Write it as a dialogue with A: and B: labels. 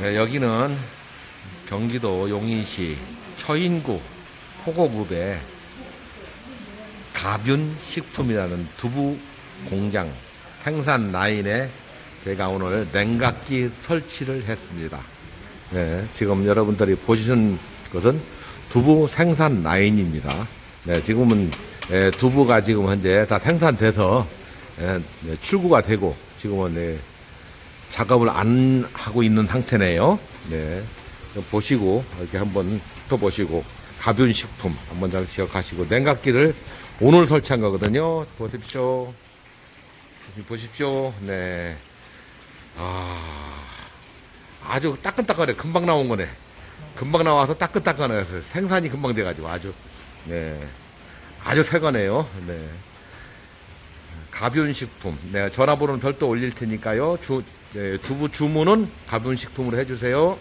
A: 네, 여기는 경기도 용인시 처인구 포고읍의 가뷴식품이라는 두부 공장 생산 라인에 제가 오늘 냉각기 설치를 했습니다. 네, 지금 여러분들이 보시는 것은 두부 생산 라인입니다. 네, 지금은 예, 두부가 지금 현재 다 생산돼서 예, 네, 출구가 되고 지금은 네, 작업을 안 하고 있는 상태네요. 네. 좀 보시고, 이렇게 한번 또 보시고, 가변 식품 한번 잘 기억하시고, 냉각기를 오늘 설치한 거거든요. 보십시오. 보십시오. 네. 아, 아주 따끈따끈해. 금방 나온 거네. 금방 나와서 따끈따끈해서 생산이 금방 돼가지고 아주, 네. 아주 새 거네요. 네. 가변식품. 네, 전화번호는 별도 올릴 테니까요. 주, 네, 두부 주문은 가변식품으로 해주세요.